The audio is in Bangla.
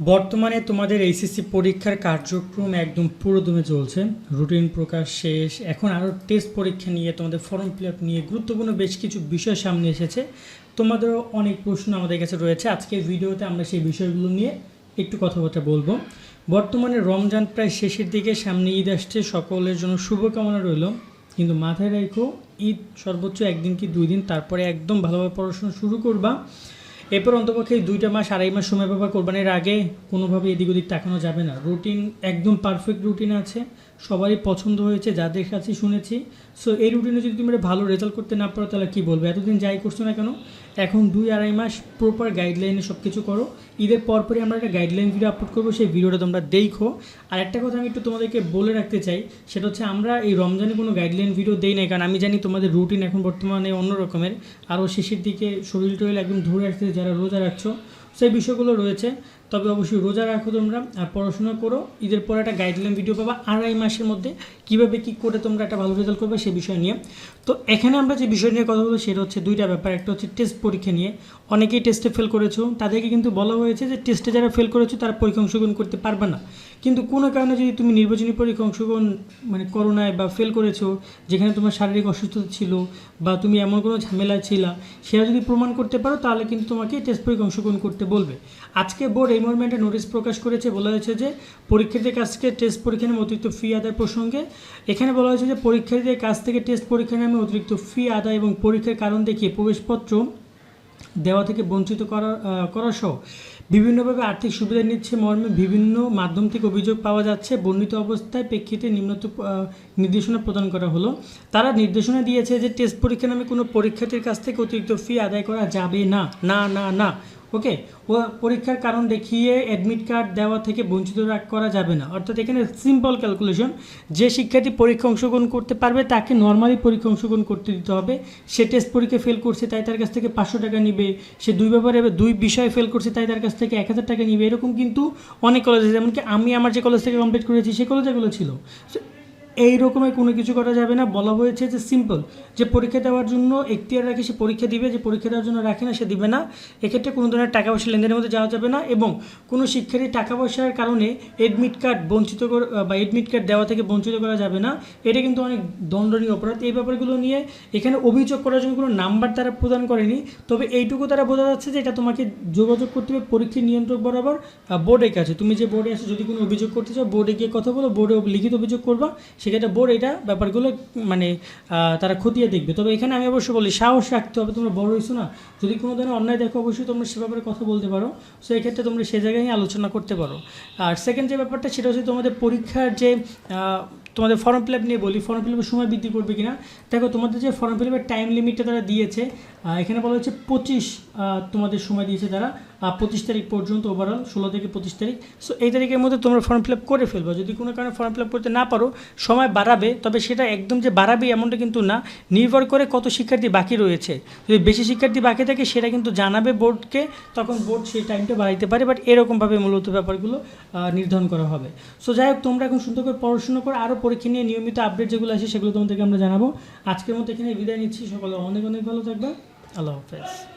বর্তমানে তোমাদের এইচএসসি পরীক্ষার কার্যক্রম একদম পুরোদমে চলছে। রুটিন প্রকাশ শেষ। এখন আরও টেস্ট পরীক্ষা নিয়ে তোমাদের ফর্ম ফিল নিয়ে গুরুত্বপূর্ণ বেশ কিছু বিষয় সামনে এসেছে। তোমাদেরও অনেক প্রশ্ন আমাদের কাছে রয়েছে। আজকের ভিডিওতে আমরা সেই বিষয়গুলো নিয়ে একটু কথাবার্তা বলব। বর্তমানে রমজান প্রায় শেষের দিকে, সামনে ঈদ আসছে। সকলের জন্য শুভকামনা রইল। কিন্তু মাথায় রেখো, ঈদ সর্বোচ্চ একদিন কি দুই দিন? তারপরে একদম ভালোভাবে পড়াশোনা শুরু করবা। এরপর অন্তপক্ষে দুইটা মাস, আড়াই মাস সময় পাবা কোরবানির আগে কোনোভাবে এদিক ওদিক তাকানো যাবে না। রুটিন একদম পারফেক্ট রুটিন আছে, সবারই পছন্দ হয়েছে যাদের কাছে শুনেছি। সো এই রুটিনে যদি তুমি ভালো রেজাল্ট করতে না পারো, তাহলে কী বলব? এতদিন যাই করছ না কেন? এখন দুই আড়াই মাস প্রপার গাইডলাইনে সব কিছু করো। ঈদের পরপরই আমরা একটা গাইডলাইন ভিডিও আপলোড করব, সেই ভিডিওটা তোমরা দেখো। আর একটা কথা আমি একটু তোমাদেরকে বলে রাখতে চাই, সেটা হচ্ছে আমরা এই রমজানে কোনো গাইডলাইন ভিডিও দেই নাই, কারণ আমি জানি তোমাদের রুটিন এখন বর্তমানে অন্য রকমের আরও শেষের দিকে শরীর টরীর একদম ধরে রাখতে যারা রোজা রাখছো, সেই বিষয়গুলো রয়েছে। তবে অবশ্যই রোজা রাখো তোমরা আর পড়াশোনা করো। ঈদের পরে একটা গাইডলাইন ভিডিও পাবা আড়াই মাসের মধ্যে। কীভাবে কী করে তোমরা একটা ভালো রেজাল্ট করবে সেই বিষয় নিয়ে। তো এখানে আমরা যে বিষয় নিয়ে কথা বলব সেটা হচ্ছে দুইটা ব্যাপার। একটা হচ্ছে টেস্ট পরীক্ষা নিয়ে। অনেকেই টেস্টে ফেল করেছ। তাদেরকে কিন্তু বলা হয়েছে যে টেস্টে যারা ফেল করেছ তারা পরীক্ষা অংশগ্রহণ করতে পারবে না। কিন্তু কোনো কারণে যদি তুমি নির্বাচনী পরীক্ষা অংশগ্রহণ মানে করোনায় বা ফেল করেছ, যেখানে তোমার শারীরিক অসুস্থতা ছিল বা তুমি এমন কোনো ঝামেলা ছিলা, সেটা যদি প্রমাণ করতে পারো তাহলে কিন্তু তোমাকে টেস্ট পরীক্ষা অংশগ্রহণ করতে বলবে। আজকে বোর্ড এই মর্মেন্টে নোটিশ প্রকাশ করেছে, বলা হয়েছে যে পরীক্ষার্থীর কাছ থেকে টেস্ট পরীক্ষা নামে অতিরিক্ত ফি আদায় প্রসঙ্গে। এখানে বলা হয়েছে যে পরীক্ষার্থীদের কাছ থেকে টেস্ট পরীক্ষা নামে অতিরিক্ত ফি আদায় এবং পরীক্ষার কারণ দেখিয়ে প্রবেশপত্র দেওয়া থেকে বঞ্চিত করা করা সহ বিভিন্নভাবে আর্থিক সুবিধা নিচ্ছে মর্মে বিভিন্ন মাধ্যম থেকে অভিযোগ পাওয়া যাচ্ছে। বর্ণিত অবস্থায় প্রেক্ষিতে নিম্নত নির্দেশনা প্রদান করা হলো। তারা নির্দেশনা দিয়েছে যে টেস্ট পরীক্ষা নামে কোনো পরীক্ষার্থীর কাছ থেকে অতিরিক্ত ফি আদায় করা যাবে না। না না না। ওকে ও পরীক্ষার কারণ দেখিয়ে অ্যাডমিট কার্ড দেওয়া থেকে বঞ্চিত করা যাবে না। অর্থাৎ এখানে সিম্পল ক্যালকুলেশন যে শিক্ষার্থী পরীক্ষা অংশগ্রহণ করতে পারবে, তাকে নর্মালি পরীক্ষা অংশগ্রহণ করতে দিতে হবে। সে টেস্ট পরীক্ষা ফেল করছে, তাই তার কাছ থেকে পাঁচশো টাকা নিবে। সে দুই ব্যাপারে দুই বিষয়ে ফেল করছে, তাই তার কাছ থেকে এক হাজার টাকা নিবে। এরকম কিন্তু অনেক কলেজ আছে যেমন কি আমি আমার যে কলেজ থেকে কমপ্লিট করেছি, সে কলেজগুলো ছিল। এই রকমের কোনো কিছু করা যাবে না। বলা হয়েছে যে সিম্পল যে পরীক্ষা দেওয়ার জন্য এখতিয়ার রাখে সে পরীক্ষা দিবে, যে পরীক্ষা দেওয়ার জন্য রাখে না সে দিবে না। এক্ষেত্রে কোনো ধরনের টাকা পয়সা লেনদেনের মধ্যে যাওয়া যাবে না এবং কোনো শিক্ষার্থী টাকা পয়সার কারণে এডমিট কার্ড বঞ্চিত বা এডমিট কার্ড দেওয়া থেকে বঞ্চিত করা যাবে না। এটা কিন্তু অনেক দণ্ডনীয় অপরাধ। এই ব্যাপারগুলো নিয়ে এখানে অভিযোগ করার জন্য কোনো নাম্বার তারা প্রদান করেনি। তবে এইটুকু তারা বোঝা যাচ্ছে যে এটা তোমাকে যোগাযোগ করতে হবে পরীক্ষা নিয়ন্ত্রক বরাবর। বোর্ডের কাছে। তুমি যে বোর্ডে আসো যদি কোনো অভিযোগ করতে চাও বোর্ডে গিয়ে কথা বলো বোর্ডে লিখিত অভিযোগ করবা। সেক্ষেত্রে বোর্ড এটা ব্যাপারগুলো মানে তারা খতিয়ে দেখবে। তবে এখানে আমি অবশ্যই বলি, সাহস রাখতে হবে, তোমরা বড় হয়েছো না। যদি কোনো ধরনের অন্যায় দেখো, অবশ্যই তোমরা সে ব্যাপারে কথা বলতে পারো। সো এক্ষেত্রে তোমরা সে জায়গায় আলোচনা করতে পারো। আর সেকেন্ড যে ব্যাপারটা, সেটা হচ্ছে তোমাদের পরীক্ষার যে তোমাদের ফর্ম ফিল আপ নিয়ে বলি ফর্ম ফিল আপের সময় বৃদ্ধি করবে কিনা। দেখো, তোমাদের যে ফর্ম ফিল আপের টাইম লিমিটটা তারা দিয়েছে এখানে বলা হচ্ছে পঁচিশ তোমাদের সময় দিয়েছে তারা। পঁচিশ তারিখ পর্যন্ত ওভারঅল ষোলো থেকে পঁচিশ তারিখ। সো এই তারিখের মধ্যে তোমরা ফর্ম ফিল আপ করে ফেলব। যদি কোনো কারণে ফর্ম ফিল আপ করতে না পারো, সময় বাড়াবে, তবে সেটা একদম যে বাড়াবে এমনটা কিন্তু না। নির্ভর করে কত শিক্ষার্থী বাকি রয়েছে। যদি বেশি শিক্ষার্থী বাকি থাকে, সেটা কিন্তু জানাবে বোর্ডকে, তখন বোর্ড সেই টাইমটা বাড়াইতে পারে। বাট এরকমভাবে মূলত ব্যাপারগুলো নির্ধারণ করা হবে। সো যাই হোক, তোমরা এখন সুন্দর করে পড়াশোনা করে। আরও পরীক্ষা নিয়ে নিয়মিত আপডেট যেগুলো আছে, সেগুলো তোমাদেরকে আমরা জানাব। আজকের মতো এখানে বিদায় নিচ্ছি। সকলে অনেক অনেক ভালো থাকবে। আল্লাহ হাফেজ।